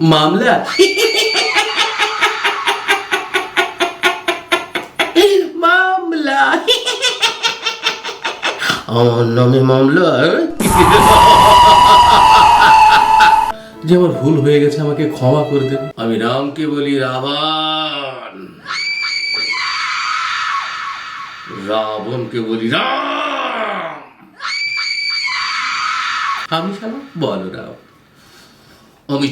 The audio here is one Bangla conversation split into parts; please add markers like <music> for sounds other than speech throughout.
মামলা? মামলা। আমার মামলা যে আমার ভুল হয়ে গেছে, আমাকে ক্ষমা করে দেন। আমি রামকে বলি রাবণ। রাবণকে বলি রাম। আমি শালা বলরাম। আমি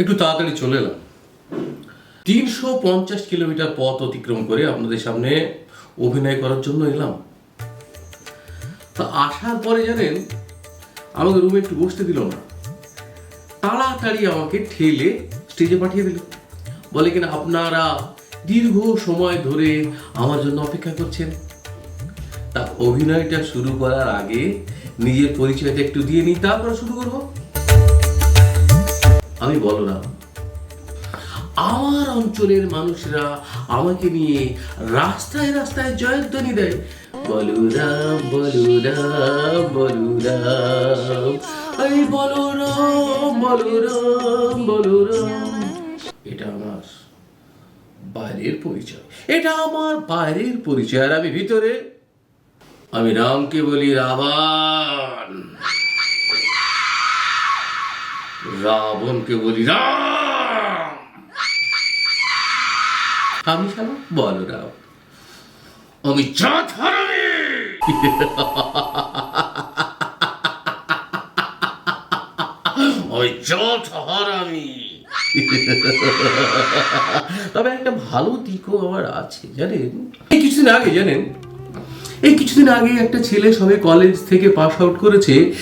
একটু তাড়াতাড়ি চলে এলাম। তিনশো পঞ্চাশ কিলোমিটার পথ অতিক্রম করে আপনাদের সামনে অভিনয় করার জন্য এলাম। তা আসার পরে জানেন আমাকে রুমে একটু বসতে দিল না। তাড়াতাড়ি আমাকে ঠেলে স্টেজে পাঠিয়ে দিল। বলে কিনা, আপনারা দীর্ঘ সময় ধরে আমার জন্য অপেক্ষা করছেন। তা অভিনয়টা শুরু করার আগে নিজের পরিচয়টা একটু দিয়ে নিই, তারপর শুরু করব। আমি বলরাম আমার অঞ্চলের মানুষরা আমাকে নিয়ে রাস্তায় রাস্তায় জয়ধ্বনি দেয়। বলুরাম বলুরাম বলুরাম এই বলরাম বলরাম বলরাম এটা আমার বাইরের পরিচয়। এটা আমার বাইরের পরিচয়। আর আমি ভিতরে, আমি রামকে বলি রাবণ। রাবণকে বলি রাম। আমি শালা? বলরাম আমি চাঁদ হারামি ওই হারামি <laughs> তবে একটা ভালো দিকও আমার আছে, জানেন? এই কিছুদিন আগে, জানেন? এই কিছুদিন আগে একটা ছেলে সবে কলেজ থেকে পাস আউট করেছে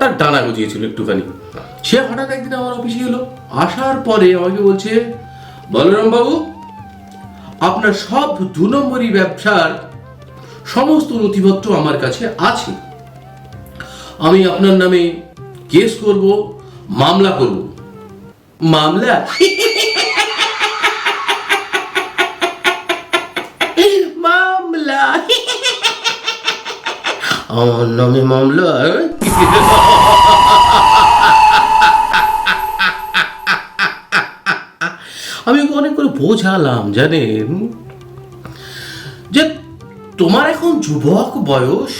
তার ডানা গজিয়েছিল একটুখানি। সে হঠাৎ একদিন আমার অফিসে এলো, আসার পরে আমাকে বলছে বলরাম বাবু আপনার সব দু নম্বরই ব্যবসার সমস্ত নথিপত্র আমার কাছে আছে। আমি আপনার নামে কেস করব মামলা করব। মামলা? মামলা। আমার নামে মামলা? আমি ওকে অনেক করে বোঝালাম, জানেন? যে তোমার এখন যুবক বয়স,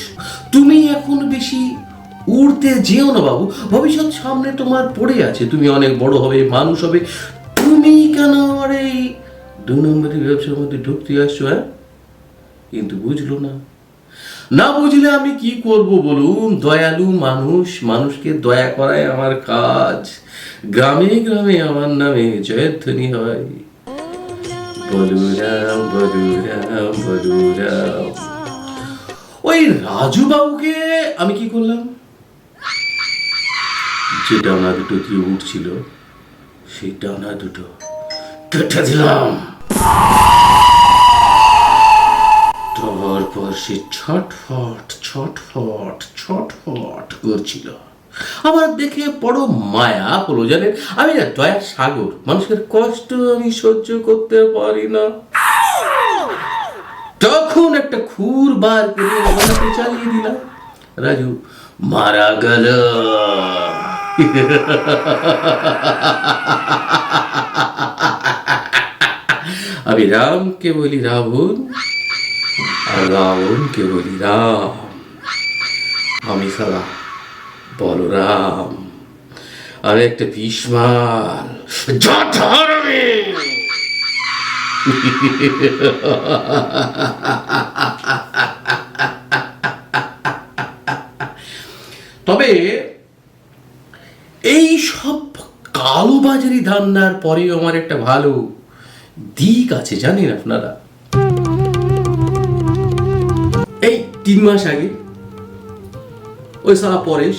তুমি এখন বেশি উড়তে যেও না বাবু। ভবিষ্যৎ সামনে তোমার পড়ে আছে। তুমি অনেক বড় হবে, মানুষ হবে। তুমি কেন আমার এই দু নম্বরের ব্যবসার মধ্যে ঢুকতে আসছো হ্যাঁ? কিন্তু বুঝলো না। না বুঝলে আমি কি করব বলুন? দয়ালু মানুষ, মানুষকে দয়া করাই আমার কাজ। গ্রামে গ্রামে আমার নামে জয়ধ্বনি হয়। ওই রাজু বাবুকে আমি কি করলাম? যে ডানা দুটো দিয়ে উঠছিল, সেই ডানা দুটো কেটে দিলাম। তারপর সে ছটফট ছটফট ছটফট করছিল। আমার দেখে বড় মায়া হলো, জানেন? আমি না দয়ার সাগর, মানুষের কষ্ট আমি সহ্য করতে পারি না। তখন একটা খুর বার করে চালিয়ে দিলাম। রাজু মারা গেল। আমি রামকে বলি রাবণ আর রাবণকে বলি রাম আমি সারা বলরাম আর একটা ভীষ্মাল জঠরমে তবে এই সব কালোবাজারি ধান্নার পরেও আমার একটা ভালো দিক আছে, জানেন আপনারা। এই তিন মাস আগে, ওই সারা পরেশ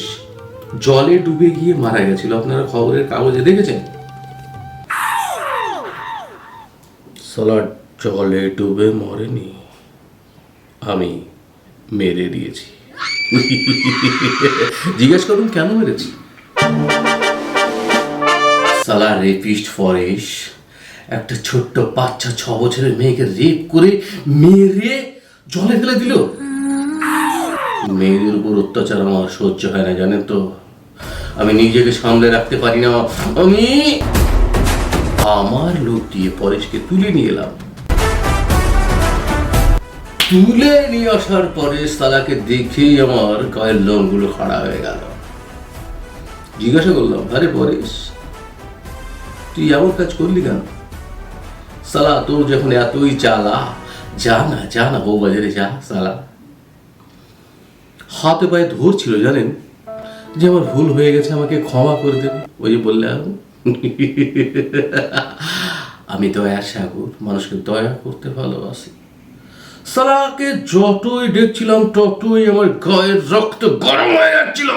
জলে ডুবে গিয়ে মারা গেছিল। আপনারা খবরের কাগজে দেখেছেন? সালা জলে ডুবে মরেনি, আমি মেরে দিয়েছি। জিজ্ঞেস করুন, কেন মেরেছি? সালা রেপিস্ট ফরেশ, একটা ছোট্ট বাচ্চা ছ বছরের মেয়েকে রেপ করে মেরে জলে ফেলে দিল। মেয়েদের উপর অত্যাচার আমার সহ্য হয় না, জানেন তো? আমি নিজেকে সামলে রাখতে পারি না। আমি আমার লোক দিয়ে পরেশকে তুলে নিয়ে এলাম। তুলে নিয়ে আসার পরে সালাকে দেখেই আমার গায়ের লোমগুলো খাড়া হয়ে গেল। জিজ্ঞাসা করলাম, আরে পরেশ তুই এমন কাজ করলি কেন? সালা, তোর যখন এতই চালা যা না যা না, বউ বাজারে যা, সালা। হাতে পায়ে ধরছিল জানেন? যে আমার ভুল হয়ে গেছে, আমাকে ক্ষমা করে দেবে ওই যে বললাম। আমি দয়ার সাগর, মানুষকে দয়া করতে ভালোবাসি। সালাকে যতই দেখছিলাম, ততই আমার গায়ের রক্ত গরম হয়ে যাচ্ছিল।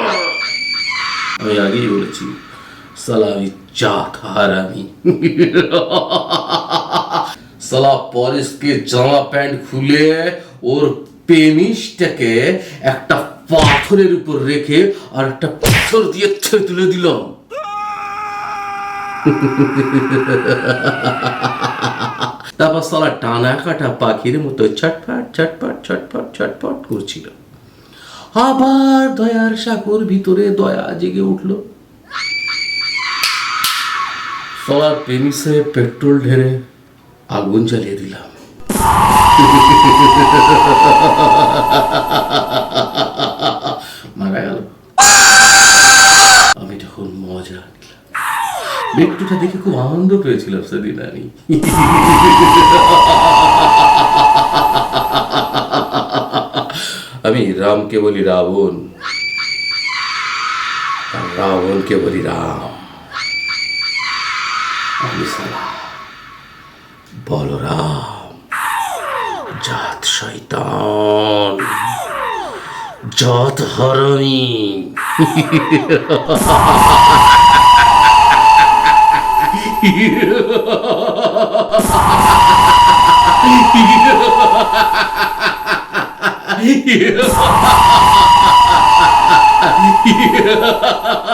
আমি আগেই বলেছি সালা আমি জাত হারামি সালা পরেশকে জামা প্যান্ট খুলে ওর পেমিসটাকে একটা পাথরের উপর রেখে আর একটা পাথর দিয়ে তুলে দিলাম তারপর সালা টানা কাটা পাখির মতো ছটফট ছটফট ছটফট ছটফট করছিল আবার দয়ার সাগর ভিতরে দয়া জেগে উঠল সবার পেনিসে পেট্রোল ঢেলে আগুন জ্বালিয়ে দিলাম। মারা গেল। আমি তখন মজা মৃত্যুটা দেখে খুব আনন্দ পেয়েছিলাম সেদিন আমি। আমি রামকে বলি রাবণ রাবণকে বলি রাম। বলরাম জাত শৈতান জাত হরণী। <laughs>